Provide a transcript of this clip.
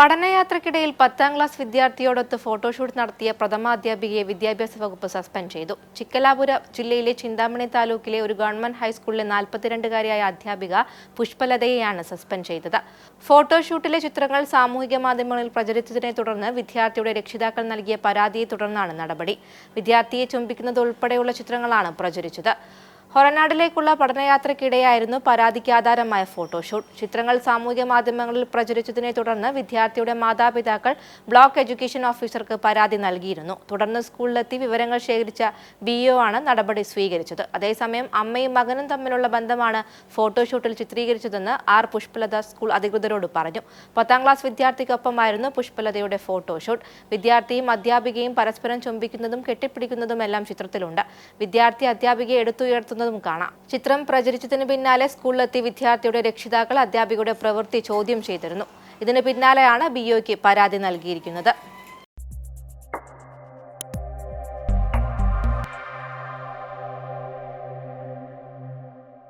പഠനയാത്രക്കിടയിൽ പത്താം class വിദ്യാർത്ഥിയോടൊത്ത് photoshoot നടത്തിയ പ്രഥമാധ്യാപികയെ വിദ്യാഭ്യാസ വകുപ്പ് സസ്പെൻഡ് ചെയ്തു. ചിക്കലാപുര ജില്ലയിലെ ചിന്താമണി താലൂക്കിലെ ഒരു ഗവൺമെന്റ് ഹൈസ്കൂളിലെ നാൽപ്പത്തിരണ്ടുകാരിയായ അധ്യാപിക പുഷ്പലതയെയാണ് സസ്പെൻഡ് ചെയ്തത്. ഫോട്ടോഷൂട്ടിലെ ചിത്രങ്ങൾ സാമൂഹിക മാധ്യമങ്ങളിൽ പ്രചരിച്ചതിനെ തുടർന്ന് വിദ്യാർത്ഥിയുടെ രക്ഷിതാക്കൾ നൽകിയ പരാതിയെ തുടർന്നാണ് നടപടി. വിദ്യാർത്ഥിയെ ചുംബിക്കുന്നത് ഉൾപ്പെടെയുള്ള ചിത്രങ്ങളാണ് പ്രചരിച്ചത്. ഹൊറനാടിലേക്കുള്ള പഠനയാത്രയ്ക്കിടെയായിരുന്നു പരാതിക്ക് ആധാരമായ ഫോട്ടോഷൂട്ട്. ചിത്രങ്ങൾ സാമൂഹ്യ മാധ്യമങ്ങളിൽ പ്രചരിച്ചതിനെ തുടർന്ന് വിദ്യാർത്ഥിയുടെ മാതാപിതാക്കൾ ബ്ലോക്ക് എഡ്യൂക്കേഷൻ ഓഫീസർക്ക് പരാതി നൽകിയിരുന്നു. തുടർന്ന് സ്കൂളിലെത്തി വിവരങ്ങൾ ശേഖരിച്ച ബി ആണ് നടപടി സ്വീകരിച്ചത്. അതേസമയം അമ്മയും മകനും തമ്മിലുള്ള ബന്ധമാണ് ഫോട്ടോഷൂട്ടിൽ ചിത്രീകരിച്ചതെന്ന് ആർ പുഷ്പലത സ്കൂൾ അധികൃതരോട് പറഞ്ഞു. പത്താം ക്ലാസ് വിദ്യാർത്ഥിക്കൊപ്പമായിരുന്നു പുഷ്പലതയുടെ ഫോട്ടോഷൂട്ട്. വിദ്യാർത്ഥിയും അധ്യാപികയും പരസ്പരം ചുംബിക്കുന്നതും കെട്ടിപ്പിടിക്കുന്നതും എല്ലാം ചിത്രത്തിലുണ്ട്. വിദ്യാർത്ഥി അധ്യാപികയെ എടുത്തുയർത്തുന്നതും കാണാം. ചിത്രം പ്രചരിച്ചതിന് പിന്നാലെ സ്കൂളിലെത്തി വിദ്യാർത്ഥിയുടെ രക്ഷിതാക്കൾ അധ്യാപികയുടെ പ്രവൃത്തി ചോദ്യം ചെയ്തിരുന്നു. ഇതിന് പിന്നാലെയാണ് ബിഒയ്ക്ക് പരാതി നൽകിയിരിക്കുന്നത്.